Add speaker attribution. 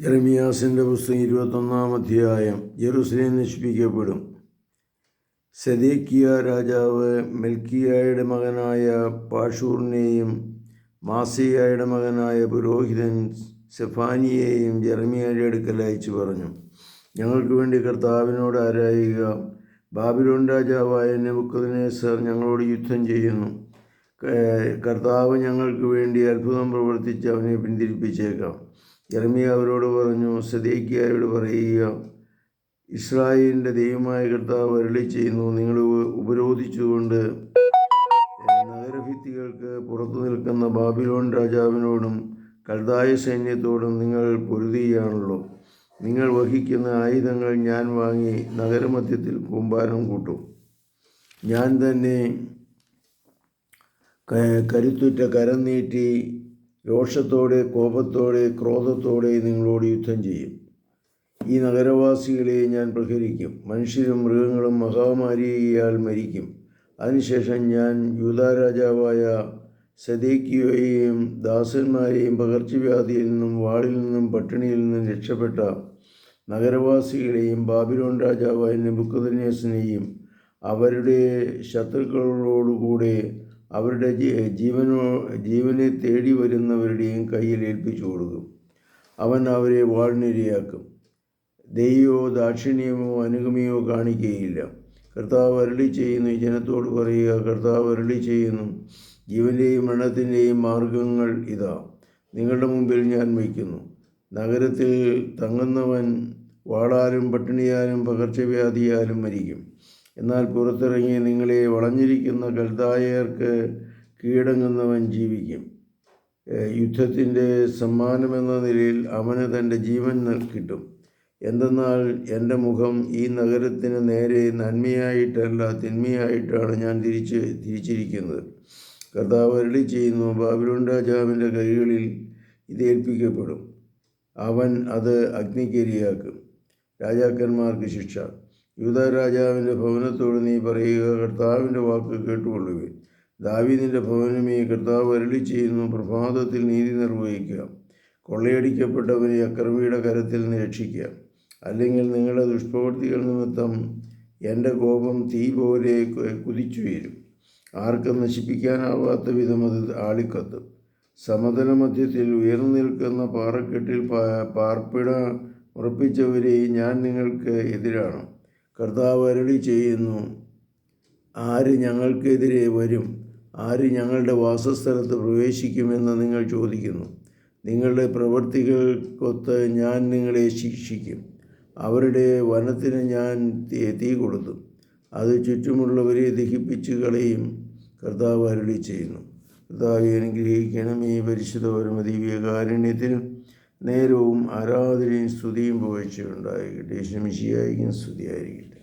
Speaker 1: ജെറമിയാസിന്റെ പുസ്തകം ഇരുപത്തൊന്നാം അധ്യായം. ജെറുസലേം നശിപ്പിക്കപ്പെടും. സെദേക്കിയ രാജാവ് മെൽക്കിയായുടെ മകനായ പാഷൂറിനെയും മാസിയായുടെ മകനായ പുരോഹിതൻ സെഫാനിയെയും ജെറമിയയുടെ അടുക്കൽ അയച്ചു പറഞ്ഞു ഞങ്ങൾക്ക് വേണ്ടി കർത്താവിനോട് ആരായുക. ബാബിലോൺ രാജാവായ നെബുക്കദ്നേസർ ഞങ്ങളോട് യുദ്ധം ചെയ്യുന്നു. കർത്താവ് ഞങ്ങൾക്ക് വേണ്ടി അത്ഭുതം പ്രവർത്തിച്ച് അവനെ പിന്തിരിപ്പിച്ചേക്കാം. ജെറമിയ അവരോട് പറഞ്ഞു സദേക്കിയായോട് പറയുക ഇസ്രായേലിന്റെ ദൈവമായ കർത്താവ് അരളി ചെയ്യുന്നു നിങ്ങൾ ഉപരോധിച്ചുകൊണ്ട് നഗരഭിത്തികൾക്ക് പുറത്തു നിൽക്കുന്ന ബാബിലോൺ രാജാവിനോടും കൽതായ സൈന്യത്തോടും നിങ്ങൾ പൊരുതുകയാണല്ലോ നിങ്ങൾ വഹിക്കുന്ന ആയുധങ്ങൾ ഞാൻ വാങ്ങി നഗരമധ്യത്തിൽ കൂമ്പാരം കൂട്ടും. ഞാൻ തന്നെ കരുത്തുറ്റ കരം നീട്ടി രോഷത്തോടെ കോപത്തോടെ ക്രോധത്തോടെ നിങ്ങളോട് യുദ്ധം ചെയ്യും. ഈ നഗരവാസികളെ ഞാൻ പ്രഹരിക്കും. മനുഷ്യരും മൃഗങ്ങളും മഹാമാരിയാൽ മരിക്കും. അതിനുശേഷം ഞാൻ യൂതാരാജാവായ സദേക്കിയോയെയും ദാസന്മാരെയും പകർച്ചവ്യാധിയിൽ നിന്നും വാളിൽ നിന്നും പട്ടിണിയിൽ നിന്നും രക്ഷപ്പെട്ട നഗരവാസികളെയും ബാബിലോൺ രാജാവായ നെബുക്കദനേസിനെയും അവരുടെ ശത്രുക്കളോടുകൂടെ അവരുടെ ജീവനോ ജീവനെ തേടി വരുന്നവരുടെയും കയ്യിൽ ഏൽപ്പിച്ചു കൊടുക്കും. അവൻ അവരെ വാളിനിരയാക്കും ദൈവമോ ദാക്ഷിണ്യമോ അനുഗമയോ കാണിക്കുകയില്ല കർത്താവ് അരളി ചെയ്യുന്നു ജനത്തോട് പറയുക കർത്താവ് അരളി ചെയ്യുന്നു ജീവന്റെയും മരണത്തിന്റെയും മാർഗങ്ങൾ ഇതാ. നിങ്ങളുടെ മുമ്പിൽ ഞാൻ വയ്ക്കുന്നു. നഗരത്തിൽ തങ്ങുന്നവൻ വാളാലും പട്ടിണിയാലും പകർച്ചവ്യാധിയാലും മരിക്കും. എന്നാൽ പുറത്തിറങ്ങി നിങ്ങളെ വളഞ്ഞിരിക്കുന്ന കൽതായർക്ക് കീഴടങ്ങുന്നവൻ ജീവിക്കും. യുദ്ധത്തിന്റെ സമ്മാനമെന്ന നിലയിൽ അവന് തന്റെ ജീവൻ കിട്ടും. എന്തെന്നാൽ എന്റെ മുഖം ഈ നഗരത്തിന് നേരെ നന്മയായിട്ടല്ല തിന്മയായിട്ടാണ് ഞാൻ തിരിച്ച് തിരിച്ചിരിക്കുന്നത്. കർത്താവ് അരളി ചെയ്യുന്നു ബാബിലോൺ രാജാവിന്റെ കൈകളിൽ ഇത് ഏൽപ്പിക്കപ്പെടും. അവൻ അത് അഗ്നിക്കരിയാക്കും. രാജാക്കന്മാർക്ക് ശിക്ഷ. യൂത രാജാവിന്റെ ഭവനത്തോട് നീ പറയുക കർത്താവിന്റെ വാക്ക് കേട്ടുകൊള്ളുക ദാവീദിന്റെ ഭവനമേ കർത്താവ് അരളി ചെയ്യുന്നു പ്രഭാതത്തിൽ നീതി നിർവഹിക്കുക കൊള്ളയടിക്കപ്പെട്ടവരെ അക്രമിയുടെ കരത്തിൽ നിന്ന് രക്ഷിക്കുക അല്ലെങ്കിൽ നിങ്ങളുടെ ദുഷ്പ്രവൃത്തികൾ നിമിത്തം എന്റെ കോപം തീ പോലെ കുതിച്ചു കുതിച്ചുയരും. ആർക്കും നശിപ്പിക്കാനാവാത്ത വിധം അത് ആളിക്കത്തും. സമതല മധ്യത്തിൽ ഉയർന്നു നിൽക്കുന്ന പാറക്കെട്ടിൽ പാർപ്പിട ഉറപ്പിച്ചവരെ ഞാൻ നിങ്ങൾക്ക് എതിരാണ്. കർത്താവ് അരളി ചെയ്യുന്നു ആര് ഞങ്ങൾക്കെതിരെ വരും ആര് ഞങ്ങളുടെ വാസസ്ഥലത്ത് പ്രവേശിക്കുമെന്ന് നിങ്ങൾ ചോദിക്കുന്നു. നിങ്ങളുടെ പ്രവൃത്തികൾക്കൊത്ത് ഞാൻ നിങ്ങളെ ശിക്ഷിക്കും. അവരുടെ വനത്തിന് ഞാൻ തീ കൊടുത്തു അത് ചുറ്റുമുള്ളവരെ ദഹിപ്പിച്ച് കളയും കർത്താവ് അരളി ചെയ്യുന്നു. കർത്താവ് അനുഗ്രഹിക്കണം ഈ പരിശുദ്ധ പരമദിവ്യകാരുണ്യത്തിന് നേരവും ആരാധനയും സ്തുതിയും പോയിച്ചുണ്ടായിരിക്കട്ടെ ശമിഷിയായിരിക്കും സ്തുതിയായിരിക്കും